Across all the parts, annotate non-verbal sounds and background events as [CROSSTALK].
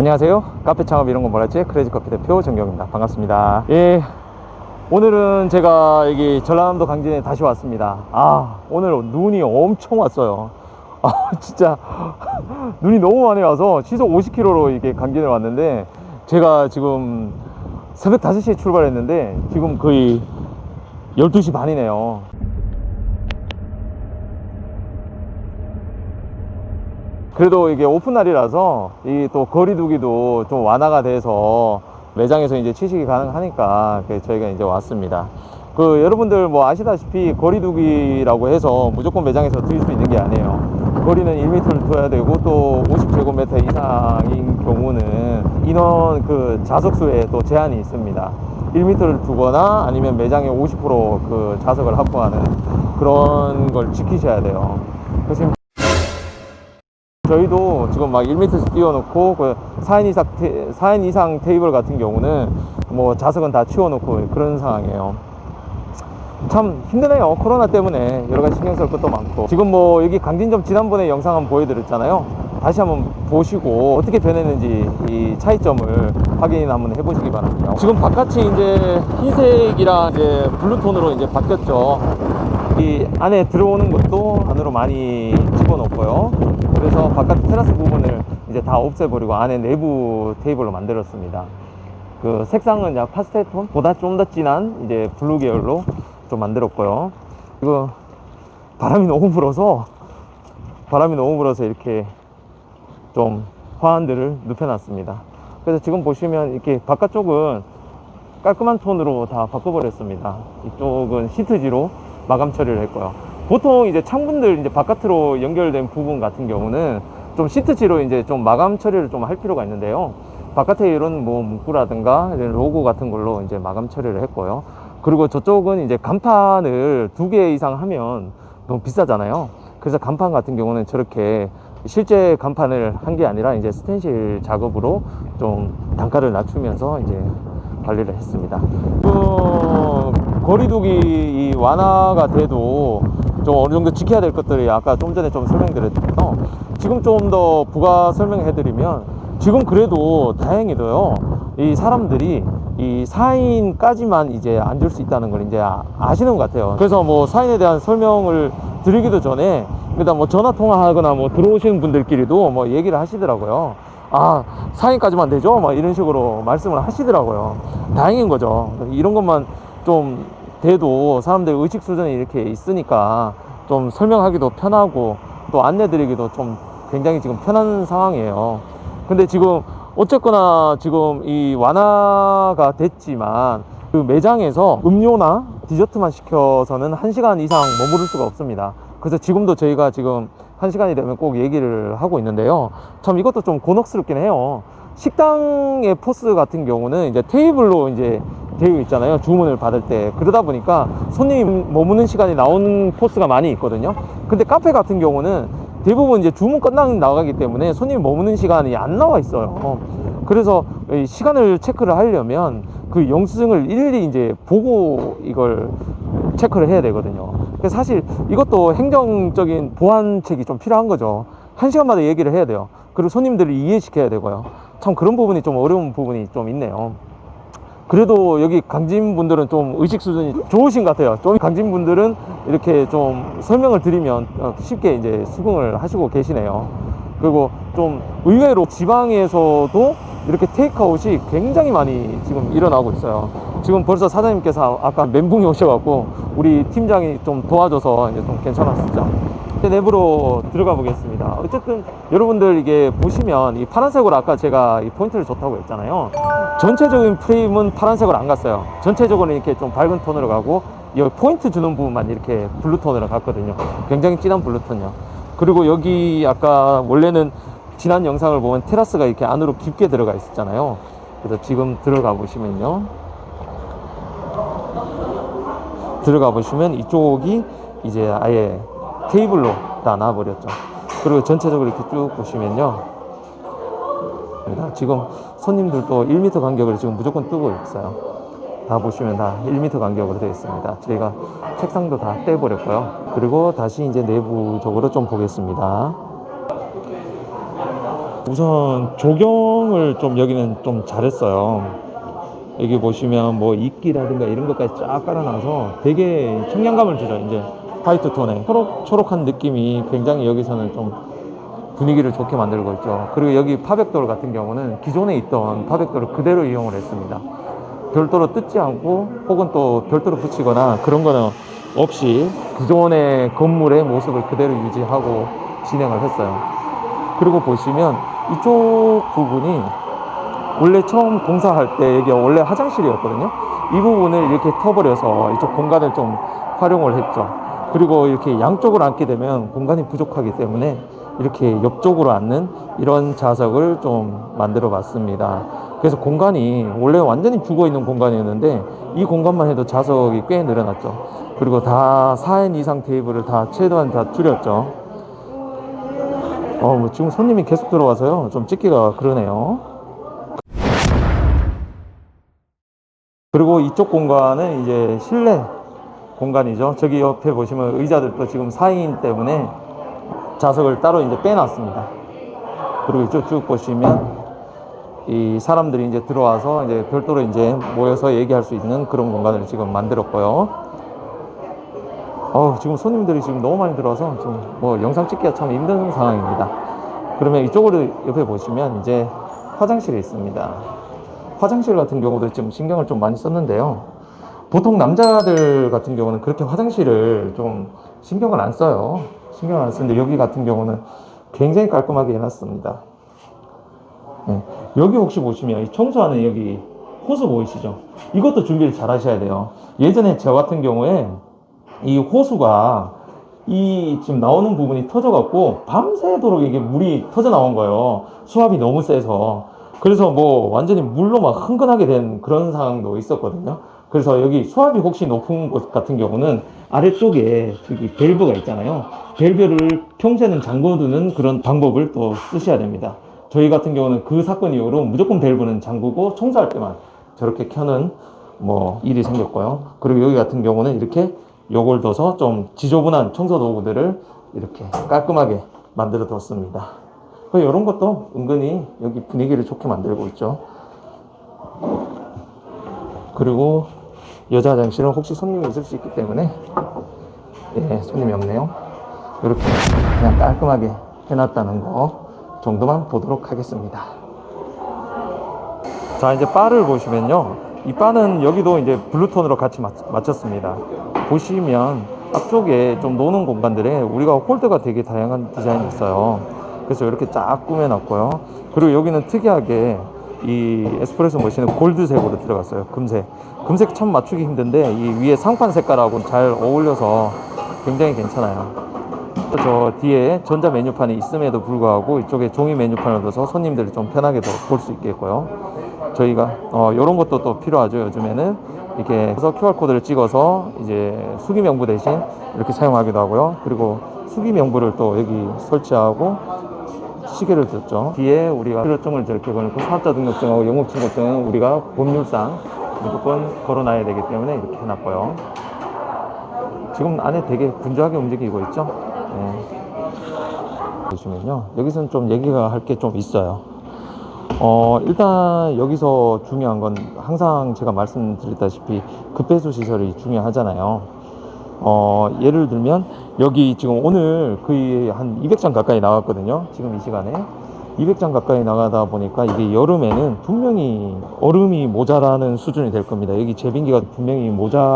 안녕하세요. 카페 창업 이런 거 뭐랄지 크레이지 커피 대표 정경입니다. 반갑습니다. 예. 오늘은 제가 여기 전라남도 강진에 다시 왔습니다. 아, 오늘 눈이 엄청 왔어요. 아, [LAUGHS] 진짜 눈이 너무 많이 와서 시속 50km로 이게 강진에 왔는데 제가 지금 새벽 5시에 출발했는데 지금 거의 12시 반이네요. 그래도 이게 오픈 날이라서 이 또 거리두기도 좀 완화가 돼서 매장에서 이제 취식이 가능하니까 저희가 이제 왔습니다. 그 여러분들 뭐 아시다시피 거리두기라고 해서 무조건 매장에서 드릴 수 있는 게 아니에요. 거리는 1m를 둬야 되고 또 50제곱미터 이상인 경우는 인원 그 좌석수에 또 제한이 있습니다. 1m를 두거나 아니면 매장에 50%그 좌석을 확보하는 그런 걸 지키셔야 돼요. 저희도 지금 막 1m씩 띄워놓고 그 4인 이상, 테, 4인 이상 테이블 같은 경우는 뭐 좌석은 다 치워놓고 그런 상황이에요. 참 힘드네요. 코로나 때문에 여러 가지 신경 쓸 것도 많고. 지금 뭐 여기 강진점 지난번에 영상 한번 보여드렸잖아요. 다시 한번 보시고 어떻게 변했는지 이 차이점을 확인 한번 해보시기 바랍니다. 지금 바깥이 이제 흰색이랑 이제 블루톤으로 이제 바뀌었죠. 이 안에 들어오는 것도 안으로 많이 집어넣고요. 그래서 바깥 테라스 부분을 이제 다 없애버리고 안에 내부 테이블로 만들었습니다. 그 색상은 약 파스텔 톤보다 좀 더 진한 이제 블루 계열로 좀 만들었고요. 이거 바람이 너무 불어서 바람이 너무 불어서 이렇게 좀 화환들을 눕혀놨습니다. 그래서 지금 보시면 이렇게 바깥쪽은 깔끔한 톤으로 다 바꿔버렸습니다. 이쪽은 시트지로 마감 처리를 했고요. 보통 이제 창문들 이제 바깥으로 연결된 부분 같은 경우는 좀 시트지로 이제 좀 마감 처리를 좀 할 필요가 있는데요. 바깥에 이런 뭐 문구라든가 이런 로고 같은 걸로 이제 마감 처리를 했고요. 그리고 저쪽은 이제 간판을 두 개 이상 하면 너무 비싸잖아요. 그래서 간판 같은 경우는 저렇게 실제 간판을 한 게 아니라 이제 스텐실 작업으로 좀 단가를 낮추면서 이제 관리를 했습니다. 그 거리두기 이 완화가 돼도 좀 어느 정도 지켜야 될 것들이 아까 좀 전에 좀 설명드렸죠. 지금 좀 더 부가 설명해드리면 지금 그래도 다행히도요. 이 사람들이 이 4인까지만 이제 앉을 수 있다는 걸 이제 아- 아시는 것 같아요. 그래서 뭐 4인에 대한 설명을 드리기도 전에 일단 뭐 전화 통화하거나 뭐 들어오시는 분들끼리도 뭐 얘기를 하시더라고요. 아, 4인까지만 되죠? 막 이런 식으로 말씀을 하시더라고요. 다행인 거죠. 이런 것만 좀 돼도 사람들 의식 수준이 이렇게 있으니까 좀 설명하기도 편하고 또 안내 드리기도 좀 굉장히 지금 편한 상황이에요. 근데 지금 어쨌거나 지금 이 완화가 됐지만 그 매장에서 음료나 디저트만 시켜서는 1시간 이상 머무를 수가 없습니다. 그래서 지금도 저희가 지금 1시간이 되면 꼭 얘기를 하고 있는데요. 참 이것도 좀 곤혹스럽긴 해요. 식당의 포스 같은 경우는 이제 테이블로 이제 되어 있잖아요. 주문을 받을 때. 그러다 보니까 손님 머무는 시간이 나오는 포스가 많이 있거든요. 근데 카페 같은 경우는 대부분 이제 주문 끝나고 나가기 때문에 손님 머무는 시간이 안 나와 있어요. 그래서 이 시간을 체크를 하려면 그 영수증을 일일이 이제 보고 이걸 체크를 해야 되거든요. 사실 이것도 행정적인 보완책이 좀 필요한 거죠. 한 시간마다 얘기를 해야 돼요. 그리고 손님들을 이해시켜야 되고요. 참 그런 부분이 좀 어려운 부분이 좀 있네요. 그래도 여기 강진 분들은 좀 의식 수준이 좋으신 것 같아요. 좀 강진 분들은 이렇게 좀 설명을 드리면 어, 쉽게 이제 수긍을 하시고 계시네요. 그리고 좀 의외로 지방에서도 이렇게 테이크아웃이 굉장히 많이 지금 일어나고 있어요. 지금 벌써 사장님께서 아까 멘붕이 오셔갖고 우리 팀장이 좀 도와줘서 이제 좀 괜찮았었죠. 이제 내부로 들어가 보겠습니다. 어쨌든 여러분들 이게 보시면 이 파란색으로 아까 제가 이 포인트를 줬다고 했잖아요. 전체적인 프레임은 파란색으로 안 갔어요. 전체적으로 이렇게 좀 밝은 톤으로 가고 여기 포인트 주는 부분만 이렇게 블루 톤으로 갔거든요. 굉장히 진한 블루 톤이요. 그리고 여기 아까 원래는 지난 영상을 보면 테라스가 이렇게 안으로 깊게 들어가 있었잖아요. 그래서 지금 들어가 보시면요. 들어가 보시면 이쪽이 이제 아예 테이블로 다 놔버렸죠. 그리고 전체적으로 이렇게 쭉 보시면요. 입니다. 지금 손님들도 1m 간격을 지금 무조건 뜨고 있어요. 다 보시면 다 1m 간격으로 되어 있습니다. 저희가 책상도 다 떼버렸고요. 그리고 다시 이제 내부적으로 좀 보겠습니다. 우선 조경을 좀 여기는 좀 잘했어요. 여기 보시면 뭐 이끼라든가 이런 것까지 쫙 깔아놔서 되게 청량감을 주죠. 이제 화이트 톤에 초록 초록한 느낌이 굉장히 여기서는 좀 분위기를 좋게 만들고 있죠. 그리고 여기 파백돌 같은 경우는 기존에 있던 파백돌을 그대로 이용을 했습니다. 별도로 뜯지 않고 혹은 또 별도로 붙이거나 그런 거는 없이 기존의 건물의 모습을 그대로 유지하고 진행을 했어요. 그리고 보시면 이쪽 부분이 원래 처음 공사할 때 여기 원래 화장실이었거든요. 이 부분을 이렇게 터버려서 이쪽 공간을 좀 활용을 했죠. 그리고 이렇게 양쪽으로 앉게 되면 공간이 부족하기 때문에 이렇게 옆쪽으로 앉는 이런 좌석을 좀 만들어 봤습니다. 그래서 공간이 원래 완전히 죽어 있는 공간이었는데 이 공간만 해도 좌석이 꽤 늘어났죠. 그리고 다 4인 이상 테이블을 다 최대한 다 줄였죠. 어, 뭐 지금 손님이 계속 들어와서요. 좀 찍기가 그러네요. 그리고 이쪽 공간은 이제 실내 공간이죠. 저기 옆에 보시면 의자들도 지금 4인 때문에 좌석을 따로 이제 빼놨습니다. 그리고 이쪽 쭉 보시면 이 사람들이 이제 들어와서 이제 별도로 이제 모여서 얘기할 수 있는 그런 공간을 지금 만들었고요. 어, 지금 손님들이 지금 너무 많이 들어와서 좀 뭐 영상 찍기가 참 힘든 상황입니다. 그러면 이쪽으로 옆에 보시면 이제 화장실이 있습니다. 화장실 같은 경우도 지금 신경을 좀 많이 썼는데요. 보통 남자들 같은 경우는 그렇게 화장실을 좀 신경을 안 써요. 신경을 안 쓰는데 여기 같은 경우는 굉장히 깔끔하게 해놨습니다. 네. 여기 혹시 보시면 이 청소하는 여기 호수 보이시죠? 이것도 준비를 잘 하셔야 돼요. 예전에 저 같은 경우에 이 호수가 이 지금 나오는 부분이 터져갖고 밤새도록 이게 물이 터져 나온 거예요. 수압이 너무 세서. 그래서 뭐 완전히 물로 막 흥건하게 된 그런 상황도 있었거든요. 그래서 여기 수압이 혹시 높은 곳 같은 경우는 아래쪽에 저기 밸브가 있잖아요. 밸브를 평소에는 잠궈두는 그런 방법을 또 쓰셔야 됩니다. 저희 같은 경우는 그 사건 이후로 무조건 밸브는 잠그고 청소할 때만 저렇게 켜는 뭐 일이 생겼고요. 그리고 여기 같은 경우는 이렇게 요걸 둬서 좀 지저분한 청소 도구들을 이렇게 깔끔하게 만들어 뒀습니다. 이런 것도 은근히 여기 분위기를 좋게 만들고 있죠. 그리고 여자 화장실은 혹시 손님이 있을 수 있기 때문에 예, 손님이 없네요. 이렇게 그냥 깔끔하게 해놨다는 거 정도만 보도록 하겠습니다. 자, 이제 바를 보시면요. 이 바는 여기도 이제 블루톤으로 같이 맞, 맞췄습니다. 보시면 앞쪽에 좀 노는 공간들에 우리가 홀드가 되게 다양한 디자인이 있어요. 그래서 이렇게 쫙 꾸며놨고요. 그리고 여기는 특이하게 이 에스프레소 머신은 골드색으로 들어갔어요. 금색. 금색 참 맞추기 힘든데 이 위에 상판 색깔하고 잘 어울려서 굉장히 괜찮아요. 저 뒤에 전자 메뉴판이 있음에도 불구하고 이쪽에 종이 메뉴판을 둬서 손님들이 좀 편하게 볼 수 있겠고요. 저희가 어, 이런 것도 또 필요하죠. 요즘에는 이렇게 해서 QR 코드를 찍어서 이제 수기 명부 대신 이렇게 사용하기도 하고요. 그리고 수기 명부를 또 여기 설치하고 시계를 뒀죠. 뒤에 우리가 필요증을 저렇게 걸고 사업자 등록증하고 영업 신고증은 우리가 법률상 무조건 걸어놔야 되기 때문에 이렇게 해놨고요. 지금 안에 되게 분주하게 움직이고 있죠. 네. 보시면요. 여기서는 좀 얘기가 할 게 좀 있어요. 어, 일단 여기서 중요한 건 항상 제가 말씀드렸다시피 급배수 시설이 중요하잖아요. 어, 예를 들면 여기 지금 오늘 거의 한 200장 가까이 나왔거든요. 지금 이 시간에. 200장 가까이 나가다 보니까 이게 여름에는 분명히 얼음이 모자라는 수준이 될 겁니다. 여기 제빙기가 분명히 모자란다는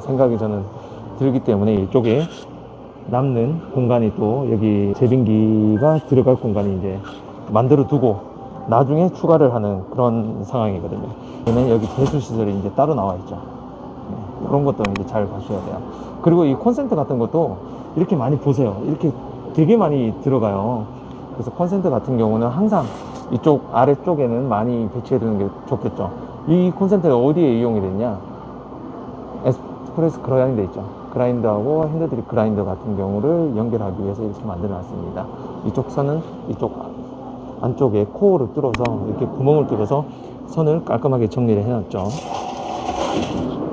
생각이 저는 들기 때문에 이쪽에 남는 공간이 또 여기 제빙기가 들어갈 공간이 이제 만들어 두고 나중에 추가를 하는 그런 상황이거든요. 그러면 여기 배수 시설이 이제 따로 나와 있죠. 네, 그런 것도 이제 잘 봐셔야 돼요. 그리고 이 콘센트 같은 것도 이렇게 많이 보세요. 이렇게 되게 많이 들어가요. 그래서 콘센트 같은 경우는 항상 이쪽 아래쪽에는 많이 배치해 두는 게 좋겠죠. 이 콘센트가 어디에 이용이 됐냐? 에스프레소 그라인더 있죠. 그라인더하고 핸드드립 그라인더 같은 경우를 연결하기 위해서 이렇게 만들어 놨습니다. 이쪽 선은 이쪽 안쪽에 코어를 뚫어서 이렇게 구멍을 뚫어서 선을 깔끔하게 정리를 해놨죠.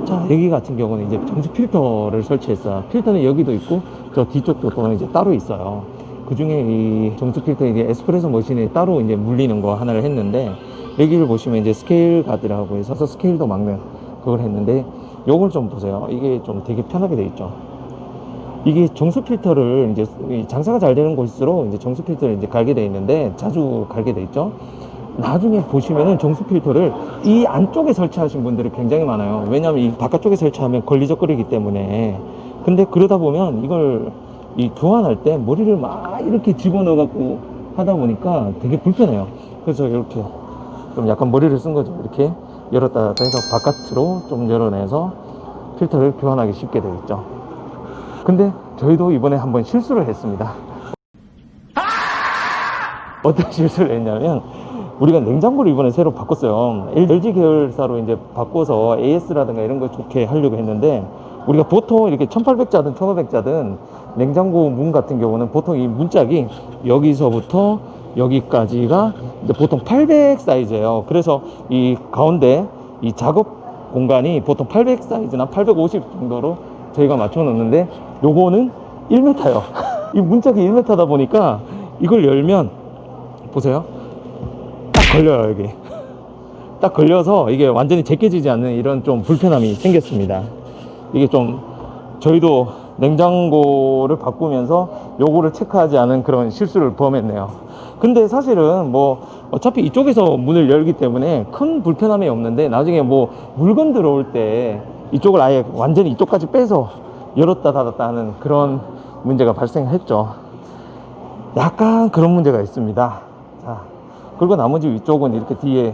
자, 여기 같은 경우는 이제 정수 필터를 설치했어요. 필터는 여기도 있고 저 뒤쪽도 또 이제 따로 있어요. 그 중에 이 정수 필터 이게 에스프레소 머신에 따로 이제 물리는 거 하나를 했는데 여기를 보시면 이제 스케일 가드라고 해서 스케일도 막는 그걸 했는데 요걸 좀 보세요. 이게 좀 되게 편하게 돼 있죠. 이게 정수 필터를 이제 이 장사가 잘 되는 곳일수록 이제 정수 필터를 이제 갈게 돼 있는데 자주 갈게 돼 있죠. 나중에 보시면은 정수 필터를 이 안쪽에 설치하신 분들이 굉장히 많아요. 왜냐하면 이 바깥쪽에 설치하면 걸리적거리기 때문에. 근데 그러다 보면 이걸 이 교환할 때 머리를 막 이렇게 집어넣어 갖고 하다 보니까 되게 불편해요. 그래서 이렇게 좀 약간 머리를 쓴 거죠. 이렇게 열었다 해서 바깥으로 좀 열어내서 필터를 교환하기 쉽게 되어 있죠. 근데 저희도 이번에 한번 실수를 했습니다. 어떤 실수를 했냐면 우리가 냉장고를 이번에 새로 바꿨어요. LG 계열사로 이제 바꿔서 AS라든가 이런 거 좋게 하려고 했는데 우리가 보통 이렇게 1800자든 1500자든 냉장고 문 같은 경우는 보통 이 문짝이 여기서부터 여기까지가 이제 보통 800 사이즈예요. 그래서 이 가운데 이 작업 공간이 보통 800 사이즈나 850 정도로 저희가 맞춰 놓는데 요거는 1m요. [LAUGHS] 이 문짝이 1m다 보니까 이걸 열면 보세요. 딱 걸려요, 여기. 딱 걸려서 이게 완전히 제껴지지 않는 이런 좀 불편함이 생겼습니다. 이게 좀 저희도 냉장고를 바꾸면서 요거를 체크하지 않은 그런 실수를 범했네요. 근데 사실은 뭐 어차피 이쪽에서 문을 열기 때문에 큰 불편함이 없는데 나중에 뭐 물건 들어올 때 이쪽을 아예 완전히 이쪽까지 빼서 열었다 닫았다 하는 그런 문제가 발생했죠. 약간 그런 문제가 있습니다. 자, 그리고 나머지 위쪽은 이렇게 뒤에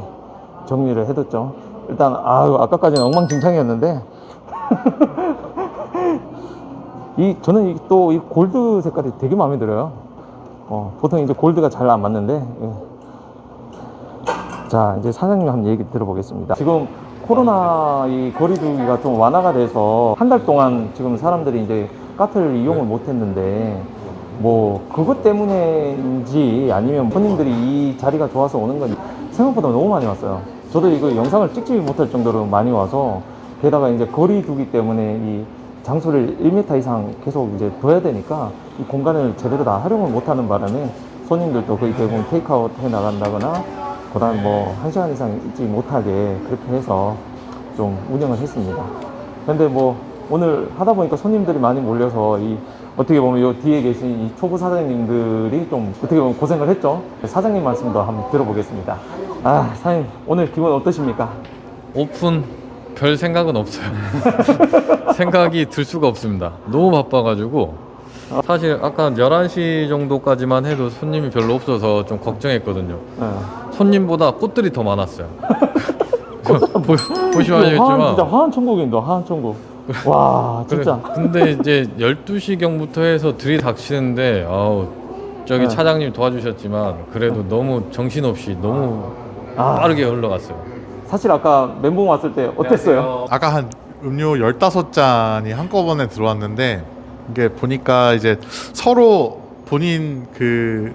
정리를 해뒀죠. 일단, 아유, 아까까지는 엉망진창이었는데, [LAUGHS] 이, 저는 또 이 골드 색깔이 되게 마음에 들어요. 어, 보통 이제 골드가 잘 안 맞는데, 예. 자, 이제 사장님 한번 얘기 들어보겠습니다. 지금 코로나 이 거리두기가 좀 완화가 돼서 한 달 동안 지금 사람들이 이제 카페를 이용을 못 했는데, 뭐, 그것 때문인지 아니면 손님들이 이 자리가 좋아서 오는 건지 생각보다 너무 많이 왔어요. 저도 이거 영상을 찍지 못할 정도로 많이 와서 게다가 이제 거리 두기 때문에 이 장소를 1m 이상 계속 이제 둬야 되니까 이 공간을 제대로 다 활용을 못하는 바람에 손님들도 거의 대부분 테이크아웃 해 나간다거나 그다음 뭐 1시간 이상 있지 못하게 그렇게 해서 좀 운영을 했습니다. 근데 뭐 오늘 하다 보니까 손님들이 많이 몰려서 이 어떻게 보면 요 뒤에 계신 이 초보 사장님들이 좀 어떻게 보면 고생을 했죠. 사장님 말씀도 한번 들어보겠습니다. 아, 사장님 오늘 기분 어떠십니까? 오픈 별 생각은 없어요. [LAUGHS] 생각이 들 수가 없습니다. 너무 바빠가지고 사실 아까 11시 정도까지만 해도 손님이 별로 없어서 좀 걱정했거든요. 네. 손님보다 꽃들이 더 많았어요. [LAUGHS] [LAUGHS] 보, 보시면 진짜 알겠지만 화한 천국인데 화한 천국. [LAUGHS] 와 그래, 진짜. 근데 이제 12시경부터 해서 들이닥치는데 아우 저기 네. 차장님 도와주셨지만 그래도 너무 정신없이 너무 아, 빠르게 흘러갔어요. 사실 아까 멘붕 왔을 때 어땠어요? 아까 한 음료 15잔이 한꺼번에 들어왔는데 이게 보니까 이제 서로 본인 그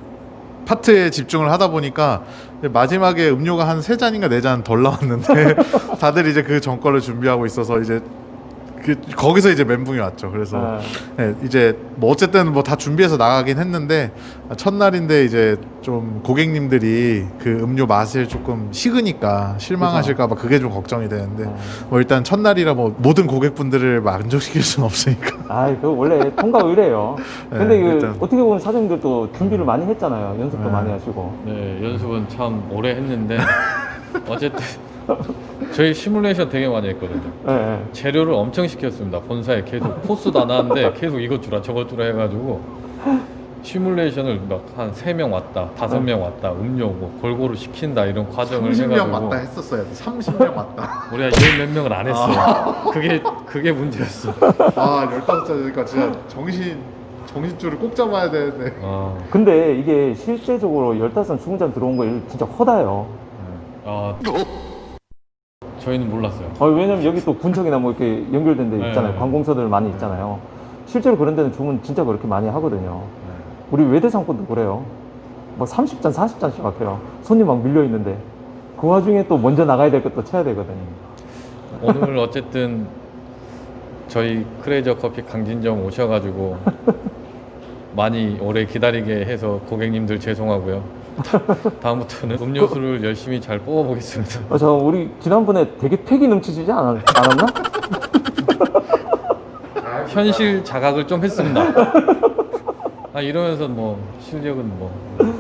파트에 집중을 하다 보니까 마지막에 음료가 한 세 잔인가 네 잔 덜 나왔는데 [LAUGHS] 다들 이제 그 전거를 준비하고 있어서 이제 그 거기서 이제 멘붕이 왔죠. 그래서 네. 네, 이제 뭐 어쨌든 뭐 다 준비해서 나가긴 했는데 첫날인데 이제 좀 고객님들이 그 음료 맛을 조금 식으니까 실망하실까봐 그게 좀 걱정이 되는데 어. 뭐 일단 첫날이라 뭐 모든 고객분들을 만족시킬 수는 없으니까 아, 그 원래 통과 의뢰예요. [LAUGHS] 근데 네, 그 일단. 어떻게 보면 사장님들도 준비를 많이 했잖아요. 연습도 네. 많이 하시고. 네, 연습은 참 오래 했는데 [LAUGHS] 어쨌든 [LAUGHS] 저희 시뮬레이션 되게 많이 했거든요. 네, 네. 재료를 엄청 시켰습니다. 본사에 계속 포스도 안 하는데 계속 이것 주라 저것 주라 해가지고 시뮬레이션을 막 한 세 명 왔다, 다섯 명 왔다, 음료 뭐 골고루 시킨다 이런 과정을 30명 해가지고 맞다 했었어야 돼 30명 맞다 [LAUGHS] 우리가 열몇 명을 안 했어요. 그게 그게 문제였어. 아 15잔이니까 진짜 정신 정신줄을 꼭 잡아야 되는데 아, 근데 이게 실제적으로 15잔, 20잔 들어온 거 진짜 허다요. 아 저희는 몰랐어요. 아, 왜냐면 여기 또 군청이나 뭐 이렇게 연결된 데 네, 있잖아요. 네. 관공서들 많이 있잖아요. 실제로 그런 데는 주문 진짜 그렇게 많이 하거든요. 우리 외대 상권도 그래요. 뭐 30잔, 40잔씩 막혀요. 손님 막 밀려 있는데. 그 와중에 또 먼저 나가야 될 것도 쳐야 되거든요. 오늘 어쨌든 저희 크레이저 커피 강진정 오셔가지고 [LAUGHS] 많이 오래 기다리게 해서 고객님들 죄송하고요. [LAUGHS] 다음부터는 음료수를 열심히 잘 뽑아보겠습니다. 어, 저 우리 지난번에 되게 패기 넘치지 않았, 않았나? [LAUGHS] 현실 자각을 좀 했습니다. 아 이러면서 뭐 실력은 뭐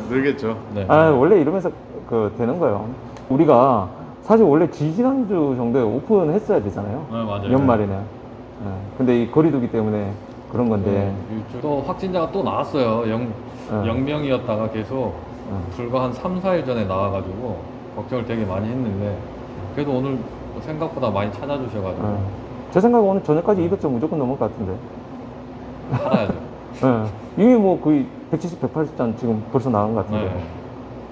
늘겠죠. 네. 아 원래 이러면서 그 되는 거예요. 우리가 사실 원래 지지난주 정도에 오픈했어야 되잖아요. 네, 맞아요. 연말에는. 예, 근데 이 거리두기 때문에 그런 건데. 네. 또 확진자가 또 나왔어요. 영, 네. 0명이었다가 계속 예. 불과 한 3, 4일 전에 나와가지고 걱정을 되게 많이 했는데 그래도 오늘 생각보다 많이 찾아주셔가지고 예. 제 생각에 오늘 저녁까지 200점 무조건 넘을 것 같은데. 살아야죠. 예. [LAUGHS] 이미 뭐 거의 170, 180점 지금 벌써 나온 것 같은데. 네.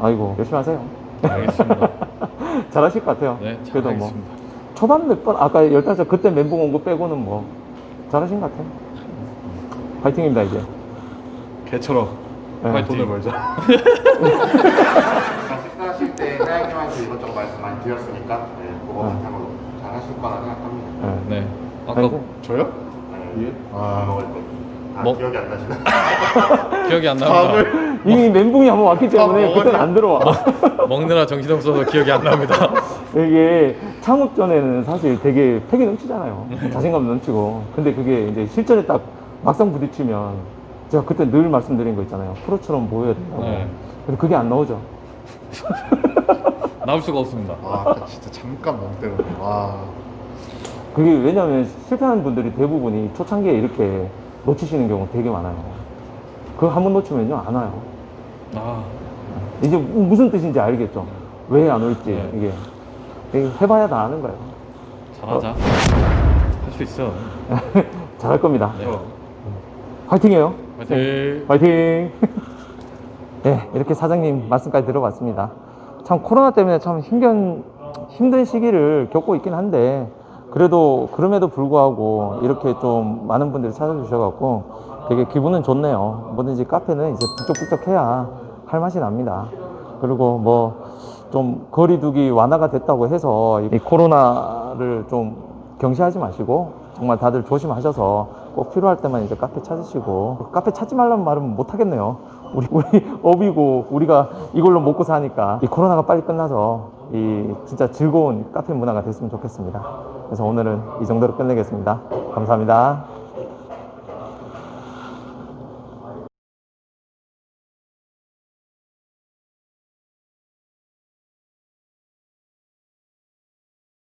아이고 열심히 하세요. 알겠습니다. [LAUGHS] 잘하실 것 같아요. 네, 그래도 뭐 잘하겠습니다. 초반 몇 번 아까 열달섯 그때 멘붕 온 거 빼고는 뭐 잘하신 것 같아요. 파이팅입니다 이제. 개처럼 네. 빨리 돈을 벌자. 식사하실 때 사장님한테 이것저것 말씀 많이 드렸으니까 네, 그거 어. 바탕으로 잘 하실 거라 생각합니다. 예. 네. 아까 아이고. 저요? 네. 아, 먹을 거. 아, 먹- 기억이 안 나시나? [LAUGHS] 기억이 안 납니다. 밥을 이미 멘붕이 한번 왔기 때문에 먹었네. 그때는 안 들어와. 먹느라 정신없어서 기억이 안 납니다. [LAUGHS] 이게 창업 전에는 사실 되게 패기 넘치잖아요. 자신감 넘치고. 근데 그게 이제 실전에 딱 막상 부딪히면 제가 그때 늘 말씀드린 거 있잖아요. 프로처럼 보여야 된다고. 네. 근데 그게 안 나오죠. 나올 수가 없습니다. 아 아까 진짜 잠깐 멍 때렸네. 와. 그게 왜냐면 실패하는 분들이 대부분이 초창기에 이렇게 놓치시는 경우 되게 많아요. 그거 한 번 놓치면요, 안 와요. 아, 이제 무슨 뜻인지 알겠죠? 왜 안 올지, 네. 이게. 이게 해봐야 다 아는 거예요. 잘하자. 할 수 있어. [LAUGHS] 잘할 겁니다. 네. 화이팅해요. 화이팅! 화이팅! [LAUGHS] 네, 이렇게 사장님 말씀까지 들어봤습니다. 참 코로나 때문에 참 힘든, 힘든 시기를 겪고 있긴 한데, 그래도 그럼에도 불구하고 이렇게 좀 많은 분들이 찾아주셔갖고 되게 기분은 좋네요. 뭐든지 카페는 이제 북적북적 해야 할 맛이 납니다. 그리고 뭐 좀 거리두기 완화가 됐다고 해서 이 코로나를 좀 경시하지 마시고 정말 다들 조심하셔서 꼭 필요할 때만 이제 카페 찾으시고 카페 찾지 말라는 말은 못 하겠네요. 우리 우리 업이고 우리가 이걸로 먹고 사니까 이 코로나가 빨리 끝나서 이 진짜 즐거운 카페 문화가 됐으면 좋겠습니다. 그래서 오늘은 이 정도로 끝내겠습니다. 감사합니다.